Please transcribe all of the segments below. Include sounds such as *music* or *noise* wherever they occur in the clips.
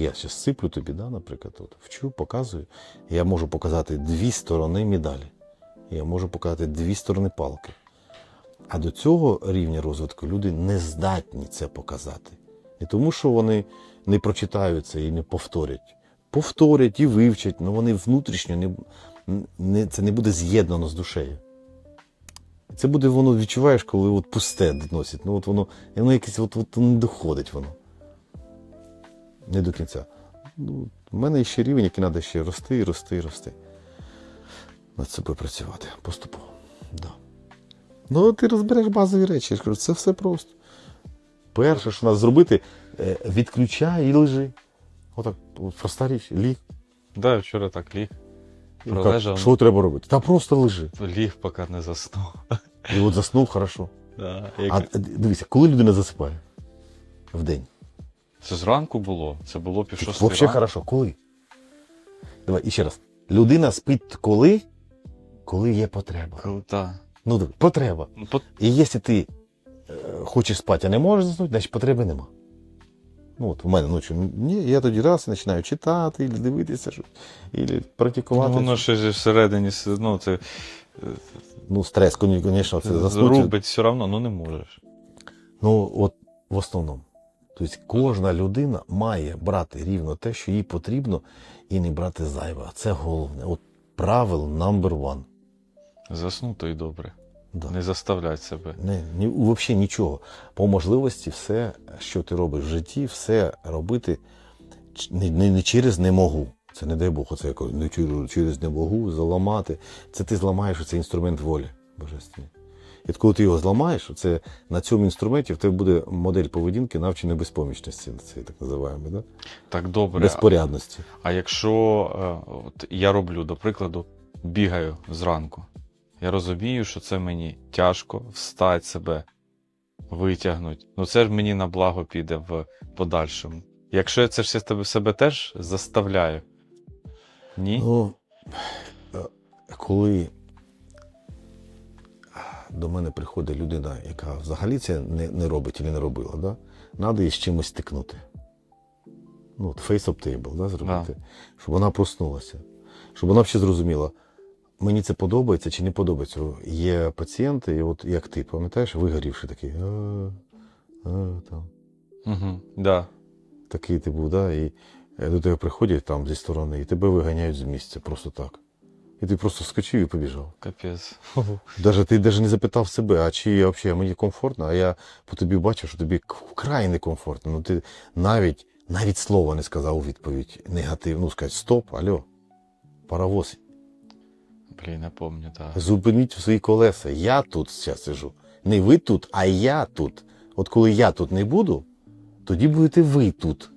я ще сиплю тобі, да, наприклад, от, вчу, показую. Я можу показати дві сторони медалі. Я можу показати дві сторони палки. А до цього рівня розвитку люди не здатні це показати. Не тому, що вони не прочитають це і не повторять. Повторять і вивчать, але вони внутрішньо не, не, це не буде з'єднано з душею. Це буде воно відчуваєш, коли от пусте доносить. Ну от воно, воно якесь от, от не доходить воно. Не до кінця. Ну, у мене ще рівень, який треба ще рости, і рости, і рости. Над собою працювати поступово. Да. Ну, ти розбереш базові речі. Я ж кажу, це все просто. Перше, що треба зробити, е, відключай і лежи. Отак, проста річ, ліг. Да, вчора так ліг. Ну, Пролежав. Що треба робити? Та просто лежи. Ліг, поки не заснув. І от заснув хорошо. Да, А як... е, дивися, коли людина засипає? В день. Це зранку було. Це було пів шостої Взагалі хорошо. Коли? Давай іще раз. Людина спить коли? Коли є потреба. Коли-. Ну, потреба. Ну, по- І якщо ти е, хочеш спати, а не можеш заснути, значить потреби нема. Ну, от у мене ночі ні, я тоді раз і починаю читати, і дивитися, що, і Ну, практикувати. воно ще ж всередині, ну, це Ну, стрес, звісно, це заснути. рубить все одно, ну не можеш. Ну, от в основному. Тобто кожна людина має брати рівно те, що їй потрібно, і не брати зайве. А Це головне. От правило number one. Заснуто і добре. Да. Не заставлять себе. Не, ні, взагалі нічого. По можливості, все, що ти робиш в житті, все робити не, не, не через не можу. Це не дай Бог, оце не через не можу, заламати. Це ти зламаєш цей інструмент волі божественний. І от коли ти його зламаєш, це на цьому інструменті в тебе буде модель поведінки навчення безпомічності, це так називаємо, да? Так добре. безпорядності. А якщо е, от я роблю, до прикладу, бігаю зранку, я розумію, що це мені тяжко встати себе, витягнути. Ну це ж мені на благо піде в подальшому. Якщо я це ж себе, себе теж заставляю. Ні? Ну, е, коли до мене приходить людина, яка взагалі це не, не робить і не робила, да? треба її з чимось стикнути. Ну, от face up table, да, зробити, щоб вона проснулася, щоб вона ще зрозуміла, мені це подобається чи не подобається. Є пацієнти, і от як ти, пам'ятаєш, вигорівши такий, а, а, там. Угу, да. Такий ти був, да, і до тебе приходять там зі сторони, і тебе виганяють з місця просто так. І ти просто скочив і побіжав. Капець. *laughs* Даже ти навіть не запитав себе, а чи взагалі мені комфортно, а я по тобі бачу, що тобі вкрай некомфортно. Ну ти навіть, навіть слова не сказав у відповідь негативну, ну сказати, стоп, алло, паровоз, Блін, пам'ятаю, так. зупиніть свої колеса. Я тут зараз сижу. Не ви тут, а я тут. От коли я тут не буду, тоді будете ви тут.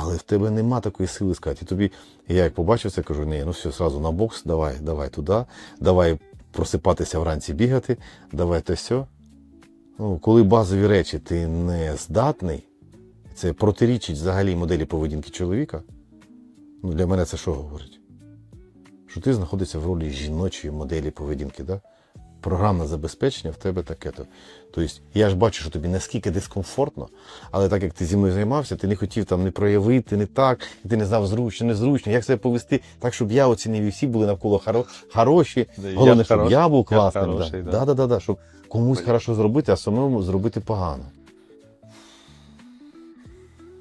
Але в тебе нема такої сили сказати. І тобі, я як побачив це, кажу, ні, ну все, зразу на бокс, давай, давай туди, давай просипатися вранці бігати, давай те все. Ну, коли базові речі ти не здатний, це протирічить взагалі моделі поведінки чоловіка. Ну, для мене це що говорить? Що ти знаходишся в ролі жіночої моделі поведінки, да? Програмне забезпечення в тебе таке-то. Тобто, я ж бачу, що тобі наскільки дискомфортно, але так як ти зі мною займався, ти не хотів там не проявити, не так, і ти не знав зручно, незручно, як себе повести так, щоб я оцінив і всі були навколо хоро- хороші. Головне, щоб я був класним. да. да. Да, да, да, да, щоб комусь хорошо зробити, а самому зробити погано.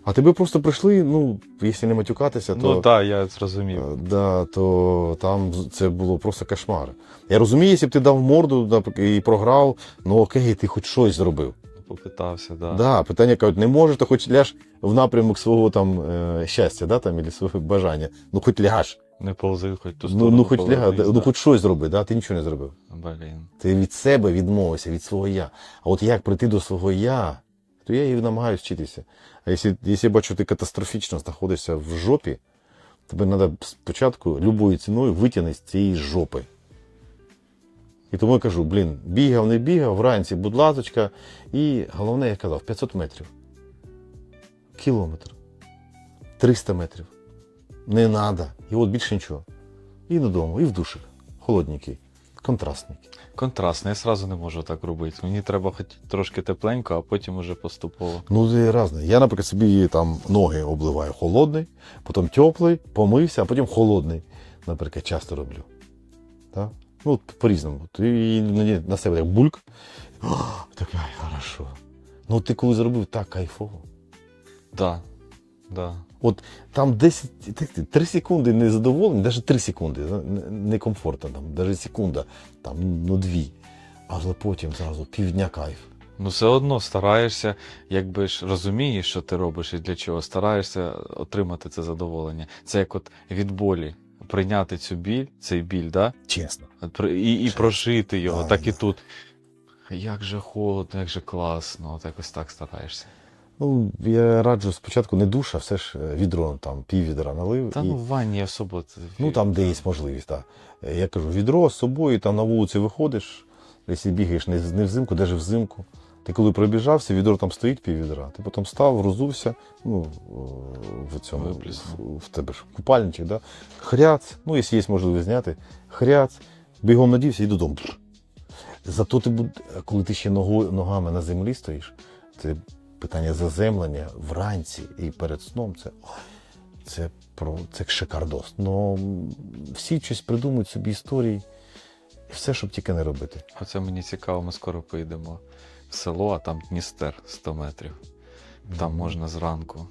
А тебе просто прийшли, ну, якщо не матюкатися, то. Ну так, я зрозумів. Е, Да, то там це було просто кошмар. Я розумію, якщо б ти дав морду і програв, ну окей, ти хоч щось зробив. Попитався, так. Да. Да, питання кажуть, не можеш, то хоч ляж в напрямок свого там е, щастя, да, там, або свого бажання. Ну хоч ляж. Не ползи, хоч ту Ну, сторону ну хоч ляг, повернись, ну хоч щось зроби, да, ти нічого не зробив. Блін. Ти від себе відмовився, від свого я. А от як прийти до свого я, то я і намагаюся вчитися. А якщо, якщо я бачу, ти катастрофічно знаходишся в жопі, тобі треба спочатку любою ціною витягнути з цієї жопи. І тому я кажу, блін, бігав, не бігав, вранці, будь ласочка, і головне, я казав, 500 метрів. Кілометр. 300 метрів. Не треба. І от більше нічого. І додому, і в душик. Холодненький. Контрастний. Контрастно, я сразу не можу так робити. Мені треба хоч трошки тепленько, а потім уже поступово. Ну, це різне. Я, наприклад, собі там ноги обливаю холодний, потім теплий, помився, а потім холодний. Наприклад, часто роблю. Так? Ну, по-різному. Ти на себе як бульк. О, таке, ай, хорошо. Ну, ти коли зробив так кайфово. Да. Да. От там 10, ти- ти- 3 секунди незадоволення, навіть 3 секунди, не- некомфортно, там, навіть секунда, там, ну дві. Але потім зразу півдня кайф. Ну, все одно стараєшся, якби ж розумієш, що ти робиш і для чого, стараєшся отримати це задоволення. Це як от від болі. Прийняти цю біль, цей біль, да? Чесно. І, і Ще. прожити його, Да, так і да. тут. Як же холодно, як же класно, от якось так стараєшся. Ну, я раджу спочатку не душ, а все ж е, відро, там, пів відра налив. Та і... ну в ванні особо. Ну там, де є можливість, так. Я кажу, відро з собою, там на вулиці виходиш, якщо бігаєш не, не взимку, де ж взимку. Ти коли пробіжався, відро там стоїть пів відра. Ти потім став, розувся, ну, в цьому в, в тебе ж купальничок, да? хряц, ну, якщо є можливість зняти, хряц, бігом надівся і додому. Зато ти коли ти ще ногами на землі стоїш, це питання заземлення вранці і перед сном, це, це, про, це шикардос. Ну, всі щось придумують собі історії, все, щоб тільки не робити. Оце мені цікаво, ми скоро поїдемо в село, а там Дністер 100 метрів. Там можна зранку.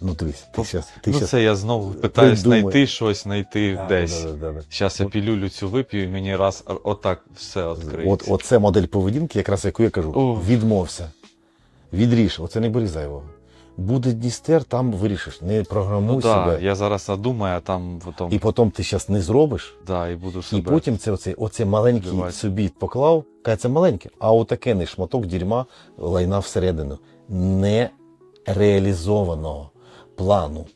Ну, дивись, ти Ну, щас, ти ну, щас... це я знову питаюсь знайти щось, знайти Да, десь. да, да, да. Зараз я пілюлю цю вип'ю, і мені раз отак все От, оце модель поведінки, якраз яку я кажу, О. відмовся. Відріж, оце не бери зайвого. Буде Дністер, там вирішиш, не програмуй ну, да, себе. я зараз надумаю, а там потім, І потім ти зараз не зробиш, да, і буду себе. І потім це оце, оце маленький Вбивати. собі поклав, каже, це маленьке, а отаке не шматок дерьма лайна всередину. Не реалізованого плану.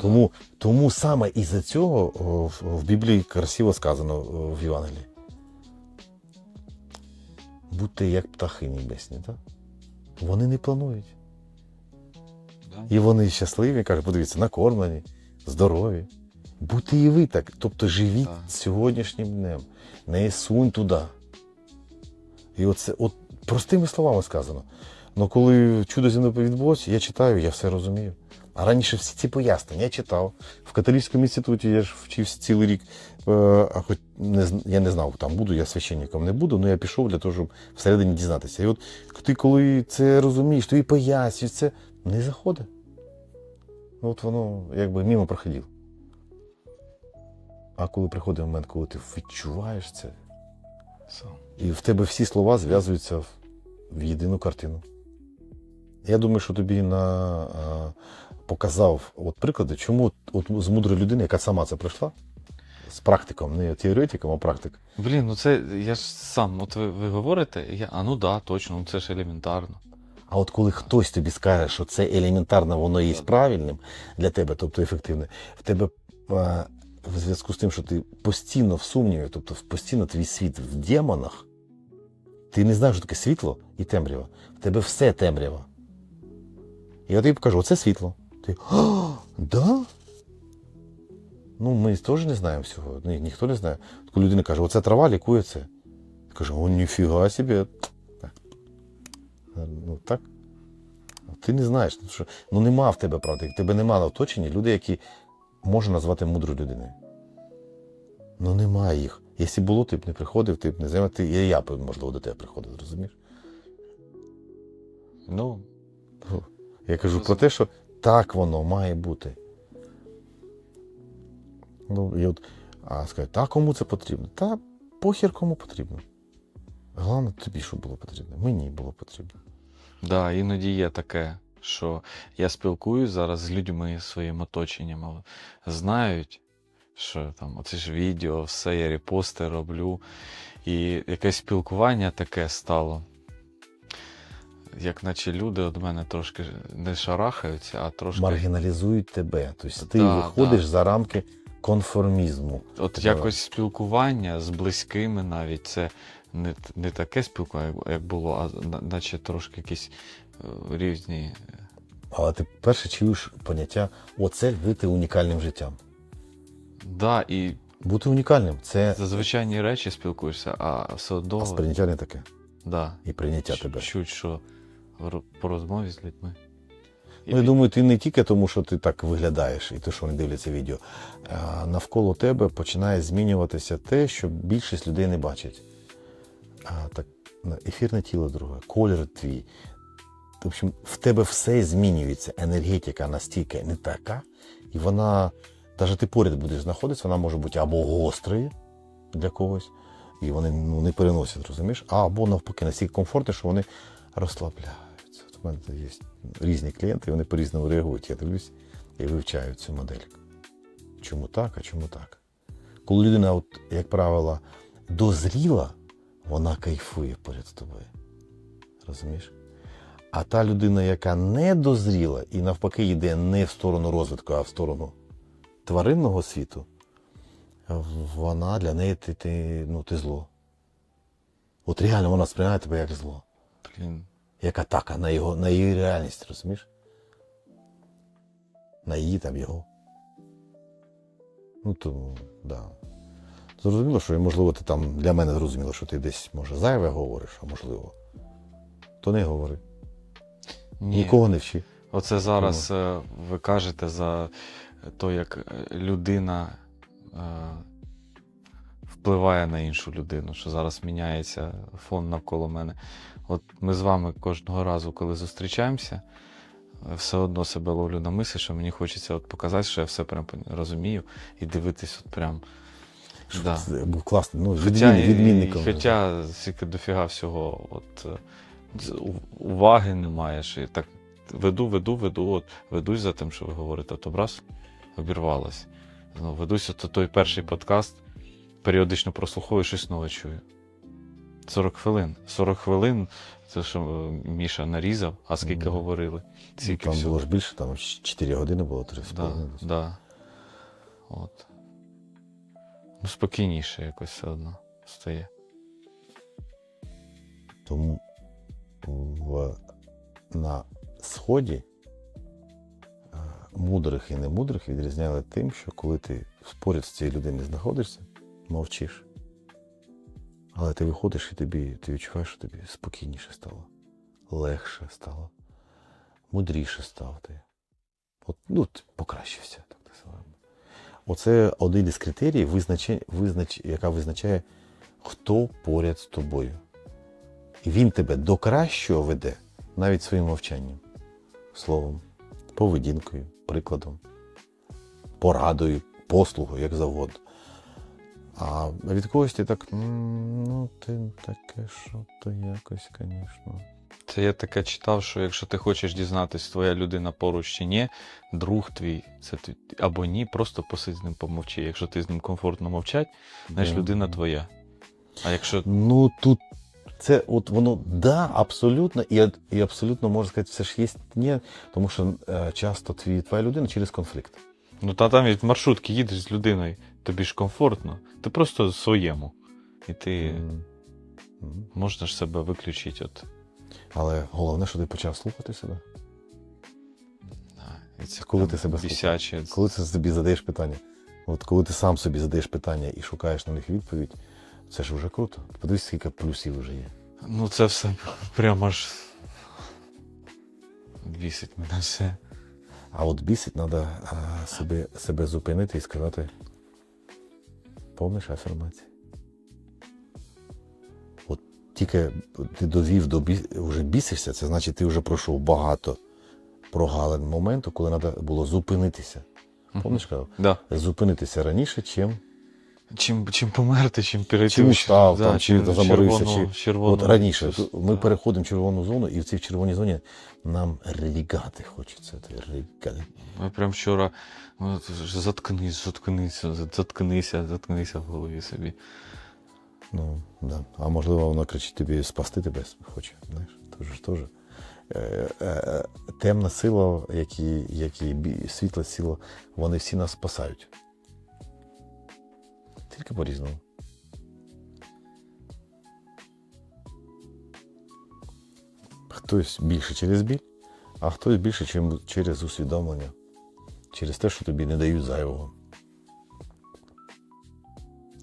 Тому, тому саме із-за цього в- в Біблії красиво сказано в Євангелії. Будьте як птахи небесні, так? Вони не планують. Да. І вони щасливі, кажуть, подивіться, накормлені, здорові. Будьте і ви так. Тобто живіть да. сьогоднішнім днем. Не сунь туди. І оце, от простими словами сказано. Ну коли чудо зі мною відбулося, я читаю, я все розумію. А раніше всі ці пояснення я читав. В католицькому інституті я ж вчився цілий рік. Е, А хоч не, я не знав, там буду, я священником не буду, але я пішов для того, щоб всередині дізнатися. І от ти коли це розумієш, тобі пояснюють, це не заходить. Ну, От воно якби мимо проходило. А коли приходить момент, коли ти відчуваєш це, і в тебе всі слова зв'язуються в, в єдину картину. Я думаю, що тобі на, а, показав от приклади, чому от, з мудрої людини, яка сама це пройшла, з практиком, не теоретиком, а практиком. Блін, ну це я ж сам, от ви, ви говорите, я, а ну да, точно, ну це ж елементарно. А от коли хтось тобі скаже, що це елементарно, воно є правильним для тебе, тобто ефективне, в тебе е, в зв'язку з тим, що ти постійно в сумніві, тобто постійно твій світ в демонах, ти не знаєш, що таке світло і темрява. В тебе все темрява. Я тобі покажу, оце світло. Ти, а, да? Ну, ми теж не знаємо всього. Ні, ніхто не знає. Коли людина каже, оце трава лікує це. Я кажу, о, ніфіга собі. Так. Ну так. Ти не знаєш, ну, що, ну нема в тебе правди, тебе нема на оточенні люди, які можна назвати мудрою людиною. Ну немає їх. Якщо було, ти б не приходив, ти б не знав, ти, я б, можливо, до тебе приходив, розумієш? Ну, Ну, Я кажу про те, що так воно має бути. Ну, і от, а скажуть, та кому це потрібно? Та похер кому потрібно. Головне тобі, що було потрібно. Мені було потрібно. да, іноді є таке, що я спілкуюсь зараз з людьми своїм оточенням, але знають, що там оце ж відео, все, я репости роблю. І якесь спілкування таке стало. Як наче люди від мене трошки не шарахаються, а трошки. Маргіналізують тебе. Тобто ти Да, виходиш да. за рамки конформізму. От Тебе- якось спілкування з близькими навіть це не, не таке спілкування, як- було, а наче трошки якісь е, різні. Але ти перше чуєш поняття оце жити унікальним життям. Да, і Бути унікальним це За звичайні речі спілкуєшся, а все одно а сприйняття не таке. да, І прийняття тебе. чуть, що по розмові з людьми. Ну, я думаю, ти не тільки тому, що ти так виглядаєш, і ти, що вони дивляться відео, а навколо тебе починає змінюватися те, що більшість людей не бачить. А, так, ефірне тіло друге, колір твій. В общем, в тебе все змінюється. Енергетика настільки не така, і вона, навіть ти поряд будеш знаходитися, вона може бути або гострою для когось, і вони ну, не переносять, розумієш, або навпаки, настільки комфортно, що вони розслабляються. Мене є різні клієнти, вони по-різному реагують. Я дивлюсь і вивчаю цю модель. Чому так, а чому так? Коли людина, от, як правило, дозріла, вона кайфує поряд з тобою. Розумієш? А та людина, яка не дозріла і навпаки йде не в сторону розвитку, а в сторону тваринного світу, вона для неї ти, ти, ну, ти зло. От реально вона сприймає тебе як зло Блін, як атака на його, на її реальність, розумієш? На її там його. Ну, тому, да. Зрозуміло, що можливо ти там для мене зрозуміло, що ти десь, може, зайве говориш, а можливо. То не говори. ні. Нікого не вчи. Оце зараз е, ви кажете за те, як е, людина е, впливає на іншу людину, що зараз міняється фон навколо мене. От ми з вами кожного разу, коли зустрічаємося, все одно себе ловлю на мислі, що мені хочеться от показати, що я все прям розумію, і дивитись от прям. Да. Це був класний, ну, Хоча, відмін, відмінником. хоча стільки дофіга всього, от е, уваги не маєш. І так веду, веду, веду, от ведусь за тим, що ви говорите, а то раз обірвалось. Ну, ведусь от той перший подкаст, періодично прослуховую, щось нове чую. 40 хвилин. 40 хвилин, це що Міша нарізав, а скільки Мгм. говорили. Ну, Скільки там всього. було ж більше, там 4 години було, 3,5. Да, да. От. Ну, спокійніше якось все одно стає. Тому в, на сході е, мудрих і немудрих відрізняли тим, що коли ти поряд з цією людиною знаходишся, мовчиш. Але ти виходиш і тобі, ти відчуваєш, що тобі спокійніше стало, легше стало, мудріше став ти. От, ну, ти покращився, так називаємо. Оце один із критерій, визначення, визнач, яка визначає, хто поряд з тобою. І він тебе до кращого веде навіть своїм мовчанням, словом, поведінкою, прикладом, порадою, послугою, як завгодно. А від когось ти так, «М, ну, ти таке, що то якось, звісно. Це я таке читав, що якщо ти хочеш дізнатись, твоя людина поруч чи ні, друг твій, це твій, або ні, просто посидь з ним помовчи. Якщо ти з ним комфортно мовчать, значить Да. людина твоя. А якщо Ну тут це от воно да, абсолютно, і, і абсолютно можна сказати, все ж є ні, тому що е, часто твій, твоя людина через конфлікт. ну та там від маршрутки їдеш з людиною, тобі ж комфортно, ти просто своєму. І ти М. М. можна ж себе виключити. От, Але головне, що ти почав слухати себе. да, і це Коли ти себе слухаєш? бісяче. Коли ти собі задаєш питання, от коли ти сам собі задаєш питання і шукаєш на них відповідь, це ж вже круто. Подивись, скільки плюсів вже є. Ну це все прямо аж бісить мене все. А от бісить, треба себе, себе зупинити і сказати: помниш афірмації. От тільки ти довів до бі... вже бісишся, це значить, ти вже пройшов багато прогалин моменту, коли треба було зупинитися. Помниш, казав? Да. Зупинитися раніше, чим Чим, чим померти, чим перейти Чим в- устав, там, чи в заморився, чи- червону От раніше щось. ми Да. переходимо в червону зону, і в цій червоній зоні нам ригати хочеться. Ти ригати. Ми прям вчора ну, от заткнись, заткнися, заткнися, заткнися в голові собі. Ну, да. А можливо, вона кричить тобі спасти тебе хоче. Знаєш, Тож, теж. Е, е, темна сила, як і, як і світла сила, вони всі нас спасають. Тільки по-різному. Хтось більше через біль, а хтось більше через усвідомлення, через те, що тобі не дають зайвого.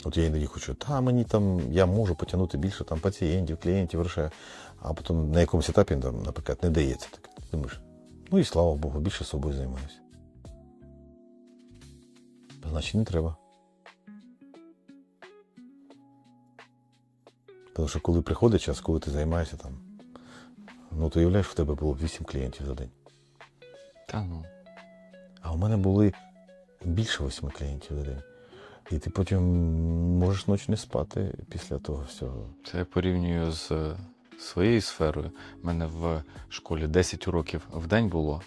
От я іноді хочу, та мені там я можу потягнути більше там пацієнтів, клієнтів, грошей, а потім на якомусь етапі, там, наприклад, не дається таке. Думаєш, ну і слава Богу, більше собою займаюся. Значить, не треба. Тому що коли приходить час, коли ти займаєшся там, ну ти уявляєш, в тебе було 8 клієнтів за день. Та ну. А у мене були більше восьми клієнтів за день. І ти потім можеш ночі не спати після того всього. Це я порівнюю з е, своєю сферою. У мене в школі 10 уроків в день було,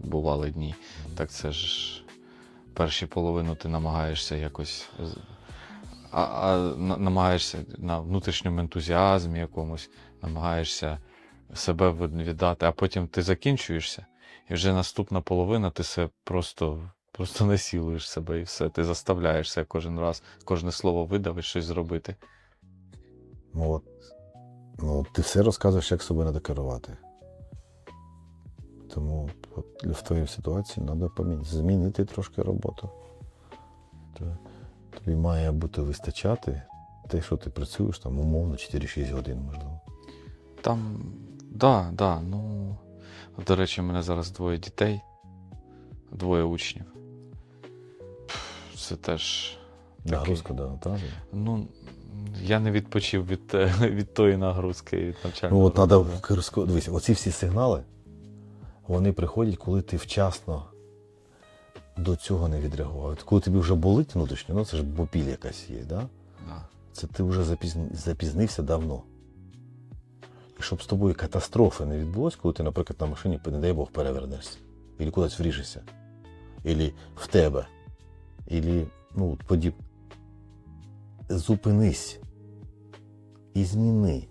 бували дні. Так це ж перші половину ти намагаєшся якось. А, а намагаєшся на внутрішньому ентузіазмі якомусь, намагаєшся себе віддати, а потім ти закінчуєшся, і вже наступна половина ти себе просто, просто насілуєш себе і все. Ти заставляєшся кожен раз, кожне слово видавиш, щось зробити. Ну, от, ну, ти все розказуєш, як себе треба керувати. Тому от, в твоїй ситуації треба змінити трошки роботу. То- Тобі має бути вистачати те, що ти працюєш, там умовно 4-6 годин, можливо. Там, да, да, ну. До речі, у мене зараз двоє дітей, двоє учнів. Це теж. такий- Нагрузка, да, та, Ну, я не відпочив від, *laughs* від тої нагрузки від навчального. Ну, от треба дивись, оці всі сигнали, вони приходять, коли ти вчасно до цього не відреагував. От Коли тобі вже болить внутрішньо, ну це ж бопіль якась є, да? Да. це ти вже запізн... запізнився давно. І щоб з тобою катастрофи не відбулось, коли ти, наприклад, на машині, не дай Бог, перевернешся, або кудись вріжешся, або в тебе, або ну, подіб. Зупинись і зміни